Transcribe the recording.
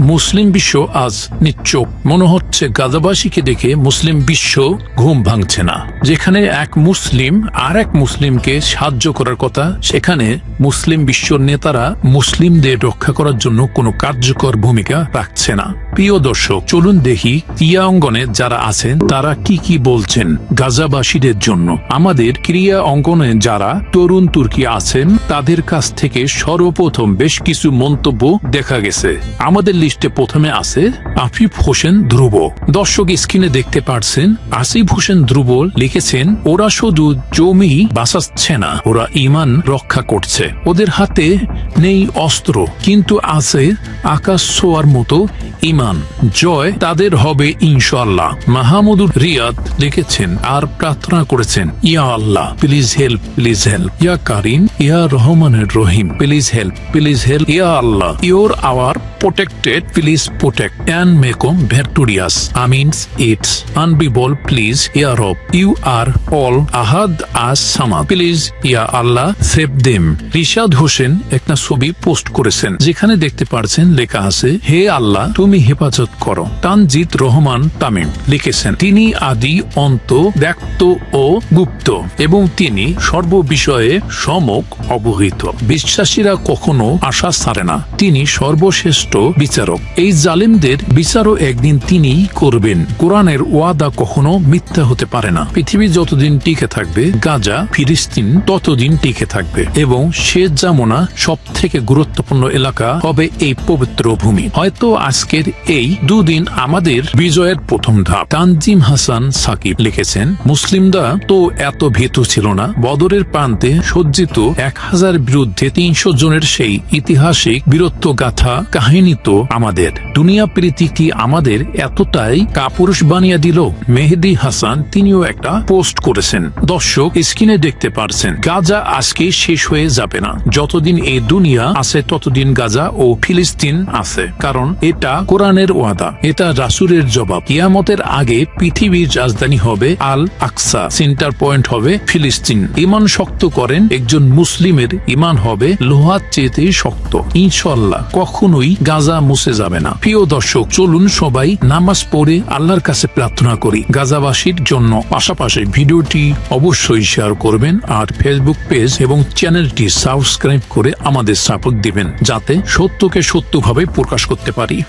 মুসলিম বিশ্ব আজ নিশ্চোপ মনে হচ্ছে গাজাবাসীকে দেখে মুসলিম বিশ্ব ঘুম ভাঙছে না। যেখানে এক মুসলিম আর এক মুসলিমকে সাহায্য করার কথা, সেখানে মুসলিম বিশ্ব নেতারা মুসলিমদের রক্ষা করার জন্য কোনো কার্যকর ভূমিকা রাখছে না। প্রিয় দর্শক, চলুন দেখি ক্রিয়া অঙ্গনে যারা আছেন, তারা কি কি বলছেন গাজাবাসীদের জন্য। আমাদের ক্রিয়া অঙ্গনে যারা তরুণ তুর্কি আছেন, তাদের কাছ থেকে সর্বপ্রথম বেশ কিছু মন্তব্য দেখা গেছে। আমাদের লিস্টে প্রথমে আছে আফিফ হোসেন ধ্রুব। দর্শক স্ক্রিনে দেখতে পারছেন, আসিফ হোসেন ধ্রুব লিখেছেন, ওরা শুধু জমি বাঁচাচ্ছে না, ওরা ইমান রক্ষা করছে। ওদের হাতে নেই অস্ত্র, কিন্তু আছে আকাশ ছোঁয়ার মতো ইমান জয় তাদের হবে ইনশাল্লাহ মাহমুদুর রিয়াদ লিখেছেন, আর প্রার্থনা করেছেন, ইয়া আল্লাহ প্লিজ হেল্প প্লিজ হেল্প ইয়া কারিম, ইয়া রহমানের রহিম প্লিজ হেল্প প্লিজ হেল্প ইয়া আল্লাহ you're our protected please protect and make them victorious means it's unbelievable please ya rob you are all ahad as samad please ya allah save them Rishad Hossain একটা ছবি post করেছেন যেখানে দেখতে পারছেন লেখা আছে হে আল্লাহ তুমি হেফাজত করো তানজিদ রহমান তামিম লিখেছেন তিনি আদি অন্ত ব্যক্ত ও গুপ্ত এবং তিনি সর্ববিষয়ে সমক অবহিত বিশ্বাসীরা কখনো আশা ছাড়ে না তিনি সর্বশ্রেষ্ঠ বিচারক। এই জালিমদের বিচারও একদিন তিনিই করবেন। কোরআনের ওয়াদা কখনো মিথ্যা হতে পারে না। পৃথিবী যতদিন টিকে থাকবে, গাজা, ফিলিস্তিন ততদিন টিকে থাকবে। এবং শেষ জামনা সব থেকে গুরুত্বপূর্ণ এলাকা হবে এই পবিত্র ভূমি। হয়তো আজকের এই দুদিন আমাদের বিজয়ের প্রথম ধাপ। তানজিম হাসান সাকিব লিখেছেন, মুসলিমরা তো এত ভীতু ছিল না। বদরের প্রান্তে সজ্জিত এক হাজার বিরুদ্ধে তিনশো জনের সেই ঐতিহাসিক বীরত্ব গাথা কাহিনী তো আমাদের। দুনিয়া প্রীতি কি আমাদের? এতটাই কাপুরুষ বানিয়ে দিল। মেহেদি হাসান তিনিও একটা পোস্ট করেছেন। দর্শক স্ক্রিনে দেখতে পারছেন, গাজা আজকে শেষ হয়ে যাবে না। যতদিন এই দুনিয়া আছে, ততদিন গাজা ও ফিলিস্তিন আছে। কারণ এটা কোরআনের ওয়াদা, এটা রাসুরের জবাব। কিয়ামতের আগে পৃথিবীর রাজধানী হবে আল আকসা সেন্টার পয়েন্ট হবে ফিলিস্তিন। ইমান শক্ত করেন, একজন মুসলিমের ইমান হবে লোহার চেয়েতে শক্ত। ইনশাল্লাহ কখনোই গাজা মুছে যাবে না। প্রিয় দর্শক, চলুন সবাই নামাজ পড়ে আল্লাহর কাছে প্রার্থনা করি। গাজাবাসীর জন্য পাশাপাশি ভিডিওটি অবশ্যই শেয়ার করবেন আর ফেসবুক পেজ এবং চ্যানেলটি সাবস্ক্রাইব করে আমাদের সাপোর্ট দিবেন, যাতে সত্যকে সত্যভাবে প্রকাশ করতে পারি।